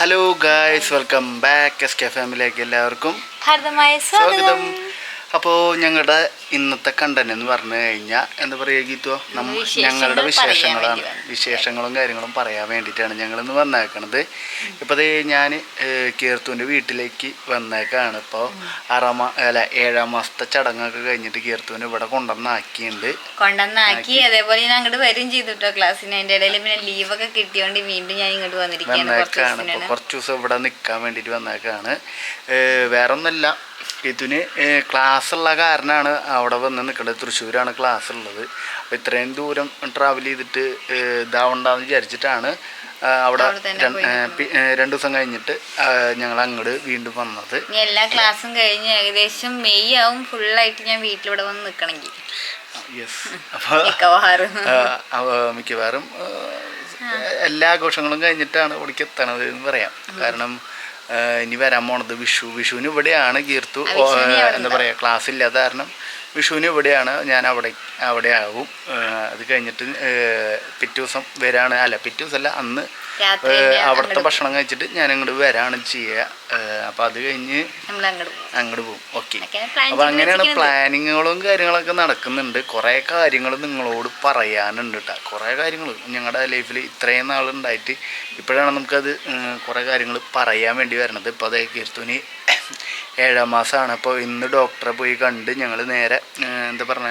Hello guys welcome back S K ഫാമിലിയിലേക്ക് എല്ലാവർക്കും. സ്വാഗതം. അപ്പോൾ ഞങ്ങളുടെ ഇന്നത്തെ കണ്ടന്റ് എന്ന് പറഞ്ഞു കഴിഞ്ഞാൽ എന്താ പറയുക ഗീത്തു നമ്മ ഞങ്ങളുടെ വിശേഷങ്ങളാണ്. വിശേഷങ്ങളും കാര്യങ്ങളും പറയാൻ വേണ്ടിയിട്ടാണ് ഞങ്ങളിന്ന് വന്നേക്കണത്. ഇപ്പോൾ ഞാൻ കീർത്തുവിന്റെ വീട്ടിലേക്ക് വന്നേക്കാണ്. ഇപ്പോൾ ആറാം അല്ല ഏഴാം മാസത്തെ ചടങ്ങൊക്കെ കഴിഞ്ഞിട്ട് കീർത്തുവിനെ ഇവിടെ കൊണ്ടുവന്നാക്കിയുണ്ട്. കൊണ്ടുവന്നാക്കി അതേപോലെ ഞാൻ അങ്ങോട്ട് വരും ചെയ്തു കേട്ടോ ക്ലാസ്സിന്. അതിന്റെ ഇടയിൽ പിന്നെ ലീവൊക്കെ കിട്ടിയോണ്ട് വീണ്ടും ഞാൻ ഇങ്ങോട്ട് വന്നിരിക്കുകയാണ് കുറച്ച് വന്നേക്കാണ്. ഇപ്പോൾ ദിവസത്തിനാണ് കുറച്ച് ദിവസം ഇവിടെ നിൽക്കാൻ വേണ്ടിയിട്ട് വന്നേക്കാണ്. ഏഹ് ഇതിന് ക്ലാസ്സുള്ള കാരണമാണ് അവിടെ വന്ന് നിൽക്കേണ്ടത് തൃശ്ശൂരാണ് ക്ലാസ് ഉള്ളത് അപ്പോൾ ഇത്രയും ദൂരം ട്രാവൽ ചെയ്തിട്ട് ഇതാവണ്ടെന്ന് വിചാരിച്ചിട്ടാണ് അവിടെ രണ്ടു ദിവസം കഴിഞ്ഞിട്ട് ഞങ്ങൾ അങ്ങോട്ട് വീണ്ടും വന്നത്. എല്ലാ ക്ലാസ്സും കഴിഞ്ഞ് ഏകദേശം മെയ് ആവും. ഫുള്ളായിട്ട് ഞാൻ വീട്ടിലൂടെ വന്ന് നിൽക്കണമെങ്കിൽ മിക്കവാറും. എല്ലാ ആഘോഷങ്ങളും കഴിഞ്ഞിട്ടാണ് ഇവിടേക്ക് എത്തണത് എന്ന് പറയാം. കാരണം ഇനി വരാൻ പോണത് വിഷു. വിഷുവിന് ഇവിടെയാണ് കീർത്തു. എന്താ പറയുക ക്ലാസ് ഇല്ലാത്ത കാരണം വിഷുവിന് ഇവിടെയാണ് ഞാൻ അവിടെ അവിടെ ആകും അത് കഴിഞ്ഞിട്ട് പിറ്റേ ദിവസം വരാണ്. അല്ല പിറ്റേ ദിവസമല്ല അന്ന് അവിടുത്തെ ഭക്ഷണം കഴിച്ചിട്ട് ഞാൻ അങ്ങോട്ട് വരാണ് ചെയ്യുക അപ്പോൾ അത് കഴിഞ്ഞ് അങ്ങോട്ട് പോകും. ഓക്കെ. അപ്പൊ അങ്ങനെയാണ്. പ്ലാനിങ്ങുകളും കാര്യങ്ങളൊക്കെ നടക്കുന്നുണ്ട്. കുറേ കാര്യങ്ങൾ നിങ്ങളോട് പറയാനുണ്ട് കേട്ടോ കുറേ കാര്യങ്ങൾ ഞങ്ങളുടെ ലൈഫിൽ ഇത്രയും നാളുണ്ടായിട്ട് ഇപ്പോഴാണ് നമുക്കത് കുറെ കുറേ കാര്യങ്ങൾ പറയാൻ വേണ്ടി വരണത്. ഇപ്പോൾ അതേ കീർത്തുനി ഏഴാം മാസമാണ് അപ്പോൾ ഇന്ന് ഡോക്ടറെ പോയി കണ്ട് ഞങ്ങൾ നേരെ എന്താ പറഞ്ഞ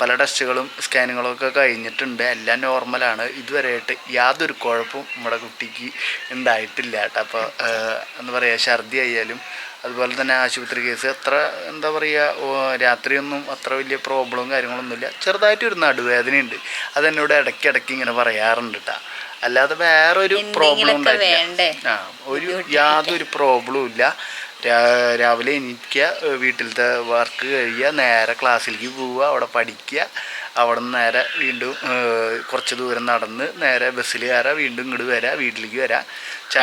പല ടെസ്റ്റുകളും സ്കാനിങ്ങുകളും ഒക്കെ കഴിഞ്ഞിട്ടുണ്ട്. എല്ലാം നോർമലാണ് ഇതുവരെയായിട്ട് യാതൊരു കുഴപ്പവും നമ്മുടെ കുട്ടിക്ക് ഉണ്ടായിട്ടില്ല കേട്ടോ. അപ്പോൾ എന്താ പറയുക ഛർദി ആയാലും അതുപോലെ തന്നെ ആശുപത്രി കേസ് അത്ര എന്താ പറയുക രാത്രിയൊന്നും അത്ര വലിയ പ്രോബ്ലവും കാര്യങ്ങളൊന്നുമില്ല ചെറുതായിട്ടൊരു നടുവേദനയുണ്ട്. അതെന്നോട് ഇടയ്ക്ക് ഇടയ്ക്ക് ഇങ്ങനെ പറയാറുണ്ട് കേട്ടോ. അല്ലാതെ വേറൊരു പ്രോബ്ലം ഉണ്ടായിട്ടില്ല. ആ ഒരു യാതൊരു പ്രോബ്ലവും ഇല്ല. രാവിലെ എണീക്കുക വീട്ടിലത്തെ വർക്ക് കഴിയുക നേരെ ക്ലാസ്സിലേക്ക് പോവുക അവിടെ പഠിക്കുക അവിടെ നിന്ന് നേരെ വീണ്ടും കുറച്ച് ദൂരം നടന്ന് നേരെ ബസ്സിൽ കയറുക വീണ്ടും ഇങ്ങോട്ട് വരാം വീട്ടിലേക്ക് വരാം.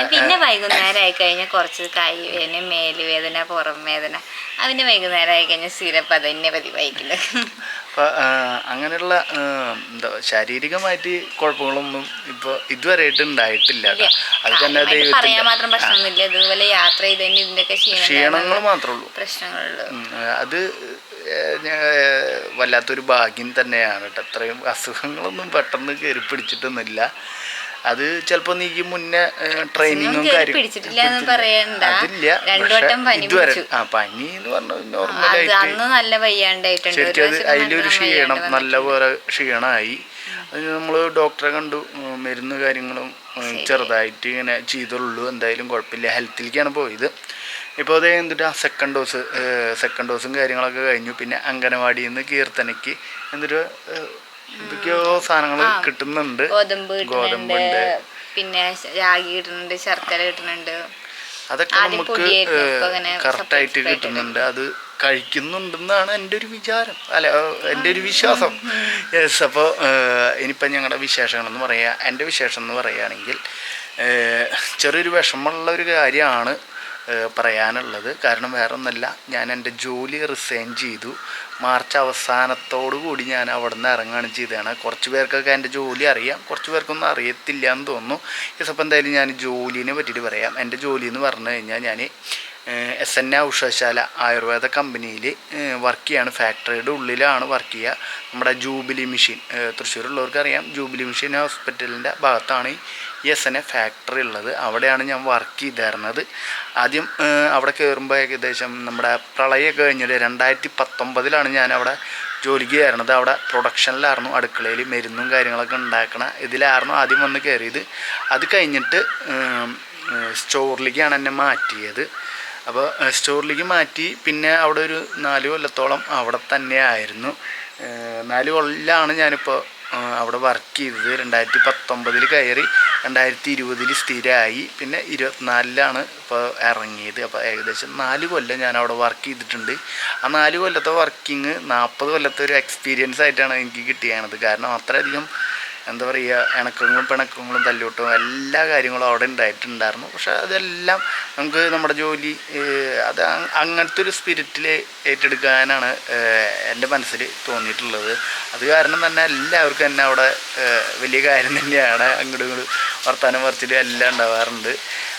പിന്നെ വൈകുന്നേരം ആയി കഴിഞ്ഞാൽ കുറച്ച് കൈ വേദന മേലുവേദന പുറം വേദന അതിന് വൈകുന്നേരം ആയി കഴിഞ്ഞാൽ സ്ഥിരപ്പതന്നെ പതിവായിക്കുന്നത് അപ്പോൾ അങ്ങനെയുള്ള എന്താ ശാരീരികമായിട്ട് കുഴപ്പങ്ങളൊന്നും ഇപ്പോൾ ഇതുവരെയായിട്ട് ഉണ്ടായിട്ടില്ല. അത് തന്നെ മാത്രം പ്രശ്നമൊന്നുമില്ല. ഇതുപോലെ യാത്ര ക്ഷീണങ്ങൾ മാത്രമേ ഉള്ളൂ പ്രശ്നങ്ങളുള്ളൂ. അത് വല്ലാത്തൊരു ഭാഗ്യം തന്നെയാണ് കേട്ടോ. അത്രയും അസുഖങ്ങളൊന്നും പെട്ടെന്ന് കയറി പിടിച്ചിട്ടൊന്നുമില്ല. അത് ചിലപ്പോ നീക്കി മുന്നേ ട്രെയിനിങ്ങും. അതില്ല ഇതുവരെ. ആ പനി എന്ന് പറഞ്ഞാൽ നോർമലായിട്ട് ശരിക്കും അത് അതിലൊരു ക്ഷീണം നല്ലപോലെ നല്ല പോലെ ക്ഷീണമായി അത് നമ്മൾ ഡോക്ടറെ കണ്ടു മരുന്ന് കാര്യങ്ങളും ചെറുതായിട്ട് ഇങ്ങനെ ചെയ്തുള്ളൂ. എന്തായാലും കുഴപ്പമില്ല. ഹെൽത്തിലേക്കാണ് പോയത്. ഇപ്പോൾ അത് എന്നിട്ട് ആ സെക്കൻഡ് ഡോസ് സെക്കൻഡ് ഡോസും കാര്യങ്ങളൊക്കെ കഴിഞ്ഞു. പിന്നെ അംഗനവാടിയിൽ നിന്ന് കീർത്തനയ്ക്ക് എന്നിട്ട് എന്തൊക്കെയോ സാധനങ്ങൾ കിട്ടുന്നുണ്ട്. ഗോതമ്പ് കിട്ടുന്നുണ്ട് ഗോതമ്പുണ്ട്. പിന്നെ രാഗി കിട്ടുന്നുണ്ട് ശർക്കര കിട്ടുന്നുണ്ട്. അതൊക്കെ നമുക്ക് കറക്റ്റ് ആയിട്ട് കറക്റ്റായിട്ട് കിട്ടുന്നുണ്ട്. അത് കഴിക്കുന്നുണ്ടെന്നാണ് എന്റെ ഒരു വിചാരം. അല്ല എന്റെ ഒരു വിശ്വാസം. യെസ് അപ്പോൾ ഇനിയിപ്പം ഞങ്ങളുടെ വിശേഷങ്ങളെന്ന് പറയുക എന്റെ വിശേഷം എന്ന് പറയുകയാണെങ്കിൽ ചെറിയൊരു വിഷമമുള്ള ഒരു കാര്യമാണ്. പറയാനുള്ളത്. കാരണം വേറൊന്നല്ല ഞാൻ എന്റെ ജോലി റിസൈൻ ചെയ്തു. മാർച്ച് അവസാനത്തോടു കൂടി ഞാൻ അവിടെ നിന്ന് ഇറങ്ങുകയാണ് ചെയ്തതാണ് കുറച്ച് പേർക്കൊക്കെ എന്റെ ജോലി അറിയാം. കുറച്ച് പേർക്കൊന്നും അറിയത്തില്ല എന്ന് തോന്നുന്നു. യെസ് അപ്പോൾ എന്തായാലും ഞാൻ ജോലിനെ പറ്റിയിട്ട് പറയാം. എന്റെ ജോലി എന്ന് പറഞ്ഞു കഴിഞ്ഞാൽ ഞാൻ എസ് എൻ എ ഔഷധശാല ആയുർവേദ കമ്പനിയിൽ വർക്ക് ചെയ്യാണ്. ഫാക്ടറിയുടെ ഉള്ളിലാണ് വർക്ക് ചെയ്യുക. നമ്മുടെ ജൂബിലി മെഷീൻ തൃശ്ശൂരുള്ളവർക്ക് അറിയാം ജൂബിലി മെഷീൻ ഹോസ്പിറ്റലിന്റെ ഭാഗത്താണ് ഈ എസ് എൻ എ ഫാക്ടറി ഉള്ളത്. അവിടെയാണ് ഞാൻ വർക്ക് ചെയ്തിരുന്നത്. ആദ്യം അവിടെ കയറുമ്പോൾ ഏകദേശം നമ്മുടെ പ്രളയമൊക്കെ കഴിഞ്ഞിട്ട് രണ്ടായിരത്തി പത്തൊമ്പതിലാണ് ഞാൻ അവിടെ ജോലിക്ക് കയറണത് അവിടെ പ്രൊഡക്ഷനിലായിരുന്നു അടുക്കളയിൽ മരുന്നും കാര്യങ്ങളൊക്കെ ഉണ്ടാക്കണ ഇതിലായിരുന്നു ആദ്യം വന്ന് കയറിയത് അത് കഴിഞ്ഞിട്ട് സ്റ്റോറിലേക്കാണ് എന്നെ മാറ്റിയത്. അപ്പോൾ സ്റ്റോറിലേക്ക് മാറ്റി. പിന്നെ അവിടെ ഒരു നാല് കൊല്ലത്തോളം അവിടെ തന്നെ ആയിരുന്നു നാല് കൊല്ലമാണ് ഞാനിപ്പോൾ അവിടെ വർക്ക് ചെയ്തത്. രണ്ടായിരത്തി പത്തൊമ്പതിൽ കയറി രണ്ടായിരത്തി ഇരുപതിൽ സ്ഥിരമായി പിന്നെ ഇരുപത്തിനാലിലാണ് ഇപ്പോൾ ഇറങ്ങിയത്. അപ്പോൾ ഏകദേശം നാല് കൊല്ലം ഞാൻ അവിടെ വർക്ക് ചെയ്തിട്ടുണ്ട്. ആ നാല് കൊല്ലത്തെ വർക്കിംഗ് നാൽപ്പത് കൊല്ലത്തെ ഒരു എക്സ്പീരിയൻസ് ആയിട്ടാണ് എനിക്ക് കിട്ടിയത്. കാരണം അത്രയധികം എന്താ പറയുക ഇണക്കങ്ങളും പിണക്കങ്ങളും തല്ലൂട്ടവും എല്ലാ കാര്യങ്ങളും അവിടെ ഉണ്ടായിട്ടുണ്ടായിരുന്നു. പക്ഷെ അതെല്ലാം നമുക്ക് നമ്മുടെ ജോലി അത് അങ്ങനത്തെ ഒരു സ്പിരിറ്റിൽ ഏറ്റെടുക്കാനാണ് എന്റെ മനസ്സിൽ തോന്നിയിട്ടുള്ളത്. അത് കാരണം തന്നെ എല്ലാവർക്കും തന്നെ അവിടെ വലിയ കാര്യം തന്നെയാണ് അങ്ങോട്ടും ഇങ്ങോട്ടും വർത്തമാനം പറിച്ചിട്ട് എല്ലാം ഉണ്ടാവാറുണ്ട്.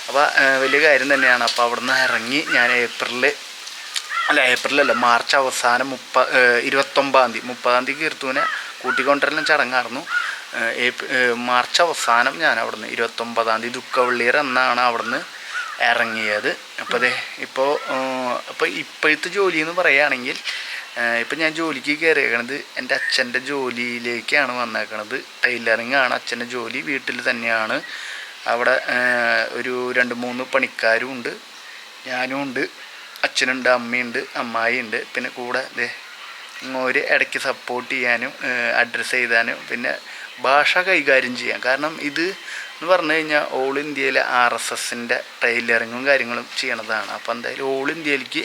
അപ്പോൾ വലിയ കാര്യം തന്നെയാണ്. അപ്പോൾ അവിടെ നിന്ന് ഇറങ്ങി ഞാൻ ഏപ്രിലിൽ അല്ല ഏപ്രിലല്ല മാർച്ച് അവസാനം മുപ്പ ഇരുപത്തൊമ്പതാം തീയതി മുപ്പതാം തീയതി കീർത്തുവിനെ കൂട്ടിക്കൊണ്ടിരുന്ന ചടങ്ങായിരുന്നു. മാർച്ച് അവസാനം ഞാൻ അവിടുന്ന് ഇരുപത്തൊമ്പതാം തീയതി ദുഃഖവള്ളിയർ എന്നാണ് അവിടുന്ന് ഇറങ്ങിയത്. അപ്പോൾ അതെ ഇപ്പോൾ അപ്പോൾ ഇപ്പോഴത്തെ ജോലി എന്ന് പറയുകയാണെങ്കിൽ ഇപ്പം ഞാൻ ജോലിക്ക് കയറിയേക്കണത് എന്റെ അച്ഛന്റെ ജോലിയിലേക്കാണ് വന്നേക്കണത്. ടൈലറിങ് ആണ് അച്ഛന്റെ ജോലി വീട്ടിൽ തന്നെയാണ്. അവിടെ ഒരു രണ്ട് മൂന്ന് പണിക്കാരും ഉണ്ട് ഞാനും ഉണ്ട് അച്ഛനുണ്ട് അമ്മയുണ്ട് അമ്മായി ഉണ്ട് പിന്നെ കൂടെ ഇങ്ങോര് ഇടയ്ക്ക് സപ്പോർട്ട് ചെയ്യാനും അഡ്രസ്സ് ചെയ്താനും പിന്നെ ഭാഷ കൈകാര്യം ചെയ്യാം. കാരണം ഇത് എന്ന് പറഞ്ഞു കഴിഞ്ഞാൽ ഓൾ ഇന്ത്യയിലെ ആർ എസ് എസിന്റെ ടൈലറിങ്ങും കാര്യങ്ങളും ചെയ്യണതാണ്. അപ്പോൾ എന്തായാലും ഓൾ ഇന്ത്യയിലേക്ക്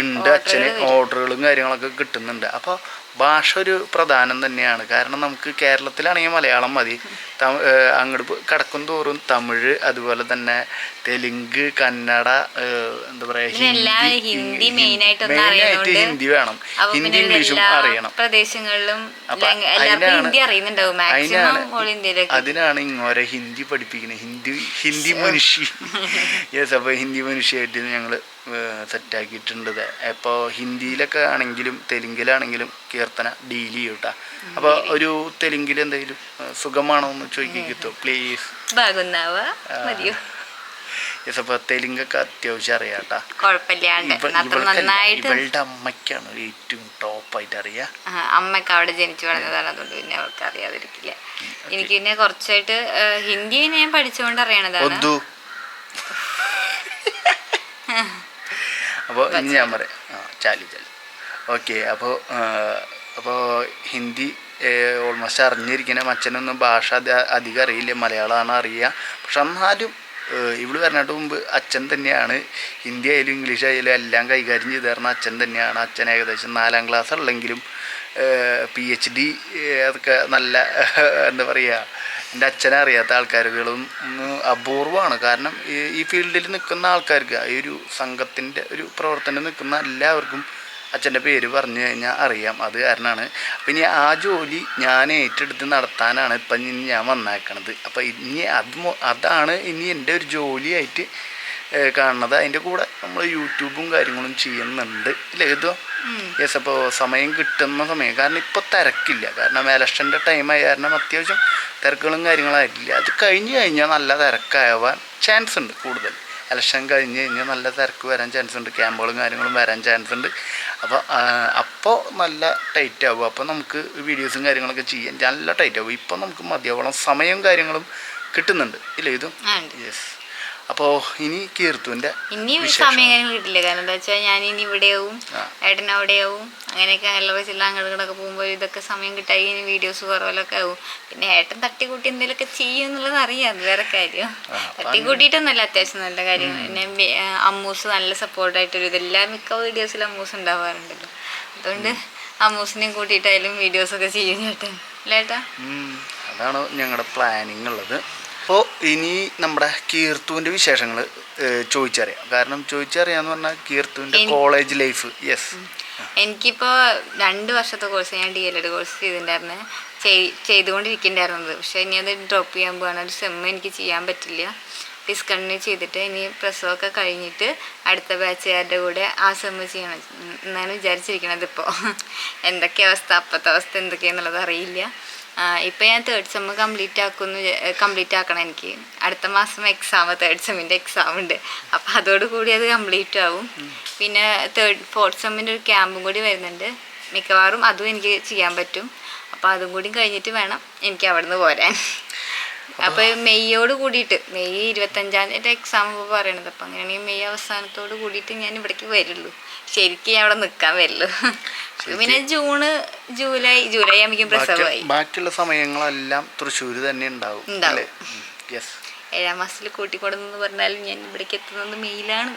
ഉണ്ട് അച്ഛന് ഓർഡറുകളും കാര്യങ്ങളൊക്കെ കിട്ടുന്നുണ്ട്. അപ്പോൾ ഭാഷ ഒരു പ്രധാനം തന്നെയാണ്. കാരണം നമുക്ക് കേരളത്തിലാണെങ്കിൽ മലയാളം മതി. അങ്ങോട്ട് കിടക്കും തോറും തമിഴ് അതുപോലെ തന്നെ തെലുങ്ക് കന്നഡ എന്താ പറയുക ഹിന്ദി മെയിനായിട്ട് ഹിന്ദി വേണം. ഹിന്ദി ഇംഗ്ലീഷും അറിയണം. പ്രദേശങ്ങളിലും അതിനാണ് അതിനാണ് ഇങ്ങോരെ ഹിന്ദി പഠിപ്പിക്കുന്നത് ഹിന്ദി ഹിന്ദി മനുഷ്യ. യെസ് അപ്പോൾ ഹിന്ദി മനുഷ്യയായിട്ട് ഞങ്ങൾ സെറ്റാക്കിയിട്ടുണ്ട് അപ്പോൾ ഹിന്ദിയിലൊക്കെ ആണെങ്കിലും തെലുങ്കിലാണെങ്കിലും കീർത്തന ഡീലി ചെയ്യും കേട്ടോ അപ്പോൾ ഒരു തെലുങ്കിൽ എന്തെങ്കിലും സുഖമാണോ എന്ന് ചോദിക്കോ പ്ലീസ് മതിയോ? തെലുങ്കൊക്കെ അത്യാവശ്യം അറിയാം ഇവളുടെ അമ്മയ്ക്കാണ് ഏറ്റവും ടോപ്പ് ആയിട്ട് അറിയാ അമ്മയൊക്കെ അവിടെ ജനിച്ചു വളർന്നതാണ്. അതുകൊണ്ട് പിന്നെ അവൾക്ക് അറിയാതിരിക്കില്ല. എനിക്ക് പിന്നെ കുറച്ചായിട്ട് ഹിന്ദി ഞാൻ പഠിച്ചുകൊണ്ട് അറിയണതാണ്. അപ്പൊ അപ്പോൾ ഞാൻ പറയാം. ആ ചാലി ചാലി. ഓക്കെ അപ്പോൾ അപ്പോൾ ഹിന്ദി ഓൾമോസ്റ്റ് അറിഞ്ഞിരിക്കുന്ന മച്ചനൊന്നും ഭാഷ അധ- അധികം അറിയില്ല മലയാളമാണ് അറിയുക. പക്ഷെ എന്നാലും ഇവിടെ വരണാട്ട് മുമ്പ് അച്ഛൻ തന്നെയാണ്. ഹിന്ദി ആയാലും ഇംഗ്ലീഷ് ആയാലും എല്ലാം കൈകാര്യം ചെയ്ത് തരുന്ന അച്ഛൻ തന്നെയാണ്. അച്ഛൻ ഏകദേശം നാലാം ക്ലാസ് ഉള്ളെങ്കിലും പി എച്ച് ഡി അതൊക്കെ നല്ല എന്താ പറയുക എന്റെ അച്ഛനെ അറിയാത്ത ആൾക്കാരുകളും അപൂർവമാണ്. കാരണം ഈ ഫീൽഡിൽ നിൽക്കുന്ന ആൾക്കാർക്ക് ഈ ഒരു സംഘത്തിന്റെ ഒരു പ്രവർത്തനം നിൽക്കുന്ന എല്ലാവർക്കും അച്ഛന്റെ പേര് പറഞ്ഞു കഴിഞ്ഞാൽ അറിയാം അത് കാരണമാണ്. അപ്പം ഇനി ആ ജോലി ഞാൻ ഏറ്റെടുത്ത് നടത്താനാണ് ഇപ്പം ഇനി ഞാൻ വന്നേക്കണത്. അപ്പം ഇനി അത് അതാണ് ഇനി എന്റെ ഒരു ജോലിയായിട്ട് കാണുന്നത്. അതിന്റെ കൂടെ നമ്മൾ യൂട്യൂബും കാര്യങ്ങളും ചെയ്യുന്നുണ്ട്. ഇല്ലേ ഇതോ യെസ് അപ്പോൾ സമയം കിട്ടുന്ന സമയം. കാരണം ഇപ്പോൾ തിരക്കില്ല. കാരണം ഇലക്ഷന്റെ ടൈമായി കാരണം അത്യാവശ്യം തിരക്കുകളും കാര്യങ്ങളായിട്ടില്ല അത് കഴിഞ്ഞ് കഴിഞ്ഞാൽ നല്ല തിരക്കാവാൻ ചാൻസ് ഉണ്ട് കൂടുതൽ. ഇലക്ഷൻ കഴിഞ്ഞ് കഴിഞ്ഞാൽ നല്ല തിരക്ക് വരാൻ ചാൻസ് ഉണ്ട് ക്യാമ്പുകളും കാര്യങ്ങളും വരാൻ ചാൻസ് ഉണ്ട് അപ്പോൾ അപ്പോൾ നല്ല ടൈറ്റ് ആവും. അപ്പോൾ നമുക്ക് വീഡിയോസും കാര്യങ്ങളൊക്കെ ചെയ്യാൻ നല്ല ടൈറ്റ് ആവും. ഇപ്പോൾ നമുക്ക് മതിയാവോളം സമയവും കാര്യങ്ങളും കിട്ടുന്നുണ്ട്. ഇല്ലേ ഇതും? യെസ് അപ്പോൾ ഇനി കീർത്തുവിന്റെ ഇനി. സമയം കാര്യം കിട്ടില്ല. കാരണം എന്താ വെച്ചാൽ ഞാൻ ഇനി ഇവിടെയാവും. ഏട്ടൻ അവിടെയാവും അങ്ങനെയൊക്കെ അല്ലറ ചില്ല അങ്ങോട്ടൊക്കെ പോകുമ്പോൾ ഇതൊക്കെ സമയം കിട്ടായി ഇനി വീഡിയോസ് കുറവലൊക്കെ ആവും. പിന്നെ ഏട്ടൻ തട്ടിക്കൂട്ടി എന്തെങ്കിലുമൊക്കെ ചെയ്യും എന്നുള്ളത് അറിയാം അത് വേറെ കാര്യം. അപ്പൊ തട്ടിക്കൂട്ടിയിട്ടൊന്നല്ല അത്യാവശ്യം നല്ല കാര്യം പിന്നെ അമ്മൂസ് നല്ല സപ്പോർട്ടായിട്ടൊരു ഇതെല്ലാം മിക്ക വീഡിയോസിലും അമ്മൂസ് ഉണ്ടാവാറുണ്ടല്ലോ. അതുകൊണ്ട് അമ്മൂസിനെയും കൂട്ടിയിട്ടായാലും വീഡിയോസൊക്കെ ചെയ്യും ചേട്ടൻ അല്ലേ ഏട്ടാ? അതാണ് ഞങ്ങളുടെ പ്ലാനിങ് ഉള്ളത്. അപ്പോൾ ഇനി നമ്മുടെ കീർത്തുവിന്റെ വിശേഷങ്ങൾ ചോദിച്ചറിയാം. കാരണം ചോദിച്ചറിയാന്ന് പറഞ്ഞാൽ കീർത്തുവിന്റെ കോളേജ് ലൈഫ്. യെസ് എനിക്കിപ്പോൾ രണ്ട് വർഷത്തെ കോഴ്സ് ഞാൻ ഡി എൽ എഡ് കോഴ്സ് ചെയ്തിട്ടുണ്ടായിരുന്നു. ചെയ്- ചെയ്തുകൊണ്ടിരിക്കുന്നുണ്ടായിരുന്നത്. പക്ഷേ ഇനി അത് ഡ്രോപ്പ് ചെയ്യാൻ പോവാണ്. ഒരു സെമ്മ് എനിക്ക് ചെയ്യാൻ പറ്റില്ല. ഡിസ്കണ്ടിന്യൂ ചെയ്തിട്ട് ഇനി പ്രസവമൊക്കെ കഴിഞ്ഞിട്ട് അടുത്ത ബാച്ചുകാരുടെ കൂടെ ആ സെമ്മ് ചെയ്യണം. എന്നാണ് വിചാരിച്ചിരിക്കണത് ഇപ്പോൾ എന്തൊക്കെ അവസ്ഥ? അപ്പോഴത്തെ അവസ്ഥ എന്തൊക്കെയാണെന്നുള്ളത് അറിയില്ല. ഇപ്പം ഞാൻ തേർഡ് സെമ്മ് കംപ്ലീറ്റ് ആക്കുന്നു കംപ്ലീറ്റ് ആക്കണം എനിക്ക്. അടുത്ത മാസം എക്സാം തേർഡ് സെമ്മിന്റെ എക്സാം ഉണ്ട്. അപ്പം അതോടുകൂടി അത് കംപ്ലീറ്റ് ആവും. പിന്നെ തേർഡ് ഫോർത്ത് സെമ്മിന്റെ ഒരു ക്യാമ്പും കൂടി വരുന്നുണ്ട്. മിക്കവാറും അതും എനിക്ക് ചെയ്യാൻ പറ്റും. അപ്പോൾ അതും കൂടി കഴിഞ്ഞിട്ട് വേണം എനിക്ക് അവിടുന്ന് പോരാൻ. അപ്പോൾ മെയ്യോട് കൂടിയിട്ട് മെയ് ഇരുപത്തഞ്ചാം തീയതി എക്സാം പറയണത്. അപ്പൊ അങ്ങനെയാണെങ്കിൽ മെയ് അവസാനത്തോട് കൂടിയിട്ട് ഞാൻ ഇവിടേക്ക് വരുള്ളൂ. ശരിക്കും ഞാൻ അവിടെ നിൽക്കാൻ വരുള്ളൂ. പിന്നെ ജൂണ് ജൂലൈ ജൂലൈ ആകുമ്പോഴേക്കും പ്രസവമായി. ബാക്കിയുള്ള സമയങ്ങളെല്ലാം തൃശ്ശൂർ തന്നെ ഉണ്ടാവും ഏഴാം മാസത്തിൽ കൂട്ടിക്കൊടുന്നു പറഞ്ഞാലും ഞാൻ ഇവിടേക്ക് എത്തുന്നത് മെയ്യിലാണ്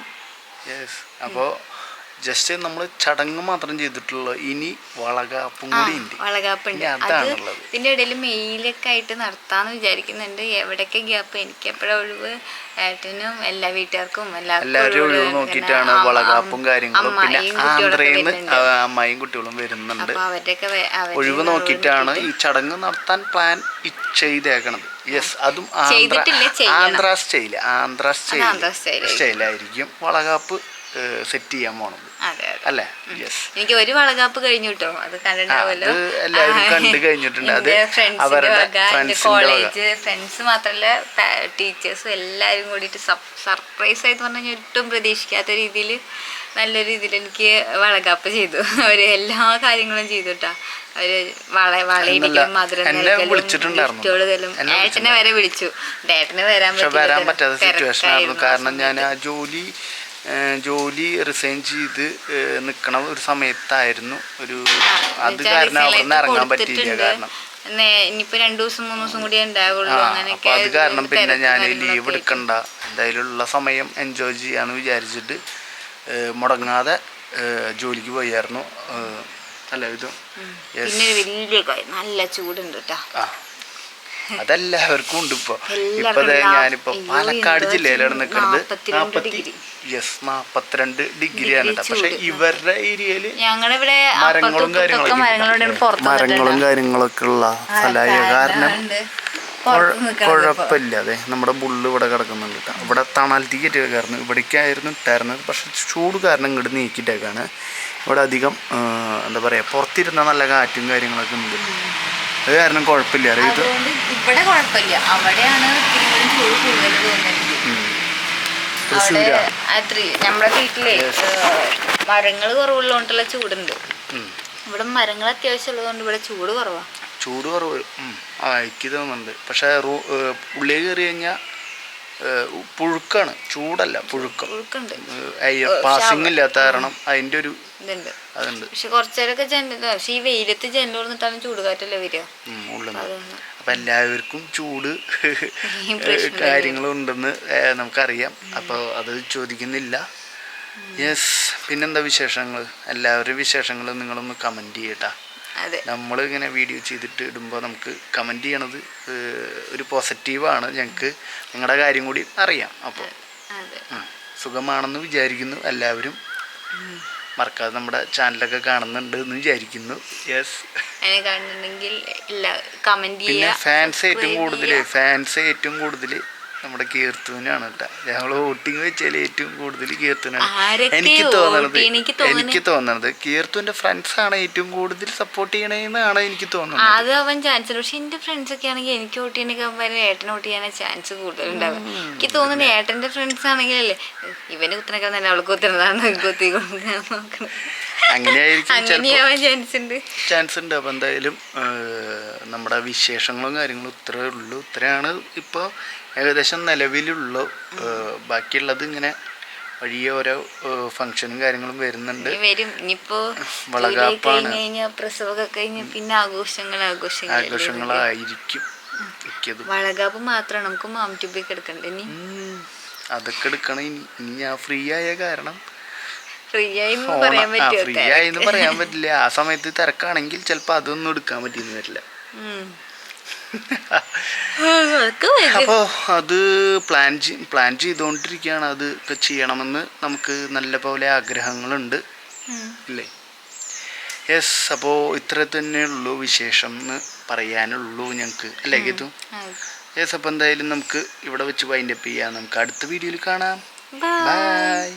അപ്പോൾ ജസ്റ്റ് നമ്മൾ ചടങ്ങ് മാത്രം ചെയ്തിട്ടുള്ളൂ ഇനി വളകാപ്പും കൂടി ഉണ്ട് വളകാപ്പുണ്ട്. അത് ഇടയിൽ മെയിലൊക്കെ ആയിട്ട് നടത്താന്ന് വിചാരിക്കുന്നുണ്ട്. എവിടൊക്കെ ഗ്യാപ്പ് എനിക്ക് എപ്പോഴാ ഒഴിവ്? ഏട്ടനും എല്ലാ വീട്ടുകാർക്കും എല്ലാവരും ഒഴിവ് നോക്കിയിട്ടാണ് വളകാപ്പും കാര്യങ്ങളും. പിന്നെ ആന്ധ്രയിൽ നിന്ന് അമ്മായും കുട്ടികളും വരുന്നുണ്ട്. ഒഴിവ് നോക്കിയിട്ടാണ് ഈ ചടങ്ങ് നടത്താൻ പ്ലാൻ ചെയ്തേക്കണത്. യെസ് അതും ആന്ധ്ര. ആന്ധ്ര സ്റ്റൈൽ. ആന്ധ്ര സ്റ്റൈൽ സ്റ്റൈലായിരിക്കും. വളകാപ്പ് സെറ്റ് ചെയ്യാൻ പോണത്. അല്ലേ? യെസ് എനിക്ക് ഒരു വളകാപ്പ് കഴിഞ്ഞു കേട്ടോ അത് കണ്ടിട്ടുണ്ടാവല്ലോ എല്ലാവരും കണ്ടു കഴിഞ്ഞിട്ടുണ്ട്. അത് അവരുടെ കോളേജ് ഫ്രണ്ട്സ് മാത്രല്ല ടീച്ചേഴ്സും എല്ലാവരും കൂടിയിട്ട് സർപ്രൈസ് ആയിട്ട് പറഞ്ഞാൽ ഒട്ടും പ്രതീക്ഷിക്കാത്ത രീതിയിൽ നല്ല രീതിയിൽ എനിക്ക് വളകാപ്പ് ചെയ്തു. അവർ എല്ലാ കാര്യങ്ങളും ചെയ്തു കേട്ടാ അവർ വള വളയിടിക്കലും മധുരം നൽകലും ഏട്ടനെ വരെ വിളിച്ചു. ഏട്ടന് വരാൻ ആയിരുന്നു. കാരണം ഞാൻ ആ. ജോലി ജോലി റിസൈൻ ചെയ്ത് നിൽക്കണ ഒരു സമയത്തായിരുന്നു ഒരു അത് കാരണം അവിടെ നിന്ന് ഇറങ്ങാൻ പറ്റിയില്ല. കാരണം. നേ- ഇനിയിപ്പോ രണ്ടു ദിവസം മൂന്ന് ദിവസം കൂടി ഉണ്ടാവുള്ളൂ. ആ അങ്ങനെയൊക്കെ അത് കാരണം പിന്നെ ഞാൻ ലീവ് എടുക്കണ്ട. എന്തായാലും ഉള്ള സമയം എൻജോയ് ചെയ്യാന്ന് വിചാരിച്ചിട്ട് മുടങ്ങാതെ ജോലിക്ക് പോയായിരുന്നു. നല്ല അല്ല ഇത് പിന്നെ വലിയ നല്ല ചൂടുണ്ട് കേട്ടോ അതെല്ലാവർക്കും ഉണ്ട് ഇപ്പൊ. ഇപ്പൊ. ഞാനിപ്പോ പാലക്കാട് ജില്ലയിലാണ് നിൽക്കുന്നത് നാപ്പത്തി ഡിഗ്രി. യെസ് നാപ്പത്തിരണ്ട് ഡിഗ്രിയാണ് കേട്ടോ. പക്ഷെ. ഇവരുടെ ഏരിയയിൽ ഞങ്ങളിവിടെ ഇവിടെ മരങ്ങളും കാര്യങ്ങളൊക്കെ മരങ്ങളും കാര്യങ്ങളൊക്കെ ഉള്ള സ്ഥലമായ കാരണം കുഴ- കുഴപ്പമില്ല. അതെ നമ്മുടെ ബുള്ള് ഇവിടെ കിടക്കുന്നുണ്ട് കേട്ടോ. ഇവിടെ തണൽ തീയറ്റ് കാരണം ഇവിടേക്കായിരുന്നു ഇട്ടായിരുന്നത് പക്ഷെ ചൂട് കാരണം ഇങ്ങോട്ട് നീക്കിയിട്ടേക്കാണ്. ഇവിടെ അധികം എന്താ പറയുക പുറത്തിരുന്ന നല്ല കാറ്റും കാര്യങ്ങളൊക്കെ ഉണ്ട്. അത് കാരണം കുഴപ്പമില്ല അറിയത്തില്ല ഇവിടെ കുഴപ്പമില്ല. അവിടെയാണ് നമ്മുടെ വീട്ടിലെ മരങ്ങൾ കുറവുള്ളതുകൊണ്ടുള്ള ചൂടുണ്ട്. ഇവിടെ മരങ്ങൾ അത്യാവശ്യം ഉള്ളതുകൊണ്ട് ഇവിടെ ചൂട് കുറവാ. ചൂട് കുറവ് എനിക്ക് തോന്നുന്നുണ്ട്. പക്ഷേ റൂ ഉള്ളിൽ കയറി കഴിഞ്ഞാൽ പുഴുക്കാണ്. ചൂടല്ല പുഴുക്കം. പാസിംഗ് ഇല്ലാത്ത കാരണം അതിന്റെ ഒരു അതുണ്ട്. പക്ഷെ കുറച്ചേരൊക്കെ പക്ഷെ ഈ വെയിലത്ത് ജനൽ ചൂട് കാറ്റല്ലേ വരിക? അപ്പം എല്ലാവർക്കും ചൂട് കാര്യങ്ങളും ഉണ്ടെന്ന് നമുക്കറിയാം. അപ്പോൾ അത് ചോദിക്കുന്നില്ല. യെസ് പിന്നെന്താ വിശേഷങ്ങൾ എല്ലാവരും വിശേഷങ്ങൾ നിങ്ങളൊന്ന് കമന്റ് ചെയ്യട്ടാ. നമ്മൾ ഇങ്ങനെ വീഡിയോ ചെയ്തിട്ട് ഇടുമ്പോൾ നമുക്ക് കമന്റ് ചെയ്യണത് ഒരു പോസിറ്റീവാണ് ഞങ്ങൾക്ക് നിങ്ങളുടെ കാര്യം കൂടി അറിയാം. അപ്പോൾ സുഖമാണെന്ന് വിചാരിക്കുന്നു. എല്ലാവരും മറക്കാതെ നമ്മുടെ ചാനലൊക്കെ കാണുന്നുണ്ട് എന്ന് വിചാരിക്കുന്നു. യെസ് കാണുന്നുണ്ടെങ്കിൽ ഫാൻസ് ഏറ്റവും കൂടുതൽ ഫാൻസ് ഏറ്റവും കൂടുതൽ നമ്മുടെ കീർത്തുവിനാണ് കേട്ടോ. ഞങ്ങൾ വോട്ടിങ് വെച്ചാൽ ഏറ്റവും കൂടുതൽ കീർത്തുവിനാണ് എനിക്ക് തോന്നണത് എനിക്ക് തോന്നണേ- എനിക്ക് തോന്നണത് കീർത്തുവിന്റെ ഫ്രണ്ട്സ് ആണ് ഏറ്റവും കൂടുതൽ സപ്പോർട്ട് ചെയ്യണേന്നാണ് എനിക്ക് തോന്നുന്നത്. അത് അവൻ ചാൻസ് പക്ഷെ എന്റെ ഫ്രണ്ട്സ് ഒക്കെ ആണെങ്കിൽ എനിക്ക് വോട്ട് ചെയ്യണ പകരം ഏട്ടനെ വോട്ട് ചെയ്യാനാ ചാൻസ് കൂടുതലുണ്ടാവുക എനിക്ക് തോന്നുന്നു ഏട്ടന്റെ ഫ്രണ്ട്സ് ആണെങ്കിലല്ലേ ഇവന് കുത്തനൊക്കെ തന്നെ അവൾക്ക് കുത്തുന്നതാണ് കുത്തി കൊടുക്കാൻ നോക്കണം. അങ്ങനെയായിരിക്കും ചാൻസ് ഉണ്ട്. ചാൻസ് ഉണ്ട്. അപ്പോൾ എന്തായാലും നമ്മുടെ വിശേഷങ്ങളും കാര്യങ്ങളും ഇത്രയേ ഉള്ളൂ. ഇത്രയാണ് ഇപ്പോൾ ഏകദേശം നിലവിലുള്ളൂ ബാക്കിയുള്ളത് ഇങ്ങനെ വഴിയെ ഓരോ ഫങ്ഷനും കാര്യങ്ങളും വരുന്നുണ്ട്. വരും. ഇനിയിപ്പോ ജൂലൈ വളകാപ്പാണ്. കഴിഞ്ഞ് കഴിഞ്ഞാൽ പ്രസവമൊക്കെ കഴിഞ്ഞ് പിന്നെ ആഘോഷങ്ങൾ ആഘോഷങ്ങൾ ആഘോഷങ്ങളായിരിക്കും വളകാപ്പ് മാത്രമാണ്. നമുക്ക് മാം ട്യൂബിൽ അതൊക്കെ എടുക്കണം. ഇനി ഇനി ഞാൻ ഫ്രീ ആയ കാരണം ഫ്രീ ആയി എന്ന് പറയാൻ പറ്റില്ല. ആ സമയത്ത് തിരക്കാണെങ്കിൽ ചിലപ്പോ അതൊന്നും എടുക്കാൻ പറ്റിയെന്ന് വരില്ല. അപ്പോ അത് പ്ലാൻ പ്ലാൻ ചെയ്തുകൊണ്ടിരിക്കുകയാണ് അത് ചെയ്യണമെന്ന് നമുക്ക് നല്ല പോലെ ആഗ്രഹങ്ങളുണ്ട്. അല്ലേ? ഇല്ലേ യെസ് അപ്പോൾ ഇത്ര തന്നെയുള്ളൂ വിശേഷം എന്ന് പറയാനുള്ളൂ ഞങ്ങൾക്ക് അല്ലേ ഗീതു. യെസ് അപ്പോൾ എന്തായാലും നമുക്ക് ഇവിടെ വെച്ച് വൈൻഡപ്പ് ചെയ്യാം. നമുക്ക് അടുത്ത വീഡിയോയിൽ കാണാം. ബൈ